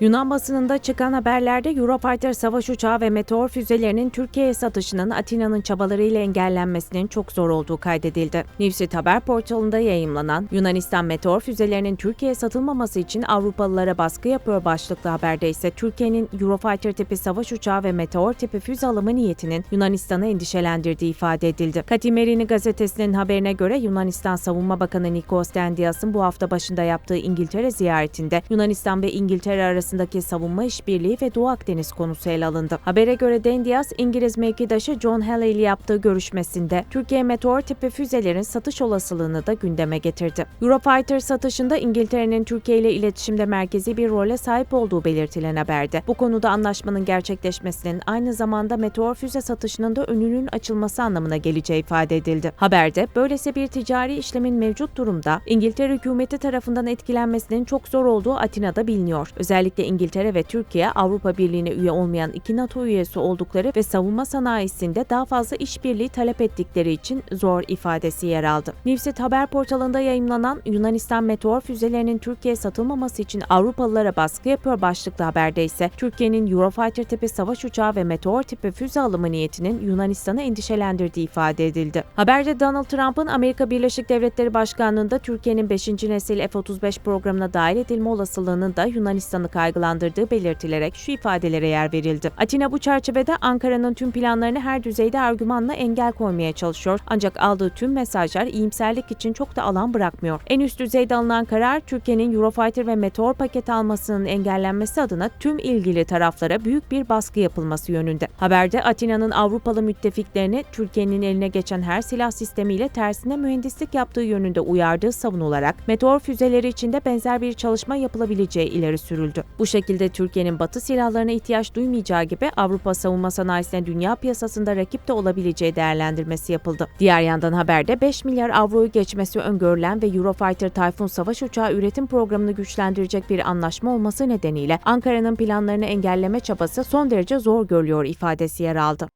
Yunan basınında çıkan haberlerde Eurofighter savaş uçağı ve meteor füzelerinin Türkiye'ye satışının Atina'nın çabalarıyla engellenmesinin çok zor olduğu kaydedildi. Newsit haber portalında yayımlanan Yunanistan meteor füzelerinin Türkiye'ye satılmaması için Avrupalılara baskı yapıyor başlıklı haberde ise Türkiye'nin Eurofighter tipi savaş uçağı ve meteor tipi füze alımı niyetinin Yunanistan'ı endişelendirdiği ifade edildi. Katimerini gazetesinin haberine göre Yunanistan Savunma Bakanı Nikos Dendias'ın bu hafta başında yaptığı İngiltere ziyaretinde Yunanistan ve İngiltere arasındaki savunma işbirliği ve Doğu Akdeniz konusu ele alındı. Habere göre Dendias, İngiliz mevkidaşı John Halley ile yaptığı görüşmesinde Türkiye meteor tipi füzelerin satış olasılığını da gündeme getirdi. Eurofighter satışında İngiltere'nin Türkiye ile iletişimde merkezi bir role sahip olduğu belirtilen haberde. Bu konuda anlaşmanın gerçekleşmesinin aynı zamanda meteor füze satışının da önünün açılması anlamına geleceği ifade edildi. Haberde böylesi bir ticari işlemin mevcut durumda İngiltere hükümeti tarafından etkilenmesinin çok zor olduğu Atina'da biliniyor. Özellikle İngiltere ve Türkiye Avrupa Birliği'ne üye olmayan iki NATO üyesi oldukları ve savunma sanayisinde daha fazla işbirliği talep ettikleri için zor ifadesi yer aldı. Newsit haber portalında yayımlanan Yunanistan meteor füzelerinin Türkiye'ye satılmaması için Avrupalılara baskı yapıyor başlıklı haberde ise Türkiye'nin Eurofighter tipi savaş uçağı ve meteor tipi füze alımı niyetinin Yunanistan'ı endişelendirdiği ifade edildi. Haberde Donald Trump'ın Amerika Birleşik Devletleri Başkanlığında Türkiye'nin 5. nesil F-35 programına dahil edilme olasılığının da Yunanistan'ı kaygılandırdığı belirtilerek şu ifadelere yer verildi. Atina bu çerçevede Ankara'nın tüm planlarını her düzeyde argümanla engel koymaya çalışıyor. Ancak aldığı tüm mesajlar iyimserlik için çok da alan bırakmıyor. En üst düzeyde alınan karar Türkiye'nin Eurofighter ve Meteor paket almasının engellenmesi adına tüm ilgili taraflara büyük bir baskı yapılması yönünde. Haberde Atina'nın Avrupalı müttefiklerini Türkiye'nin eline geçen her silah sistemiyle tersine mühendislik yaptığı yönünde uyardığı savunularak meteor füzeleri içinde benzer bir çalışma yapılabileceği ileri sürüldü. Bu şekilde Türkiye'nin batı silahlarına ihtiyaç duymayacağı gibi Avrupa savunma sanayisine dünya piyasasında rakip de olabileceği değerlendirmesi yapıldı. Diğer yandan haberde 5 milyar avroyu geçmesi öngörülen ve Eurofighter Typhoon savaş uçağı üretim programını güçlendirecek bir anlaşma olması nedeniyle Ankara'nın planlarını engelleme çabası son derece zor görülüyor ifadesi yer aldı.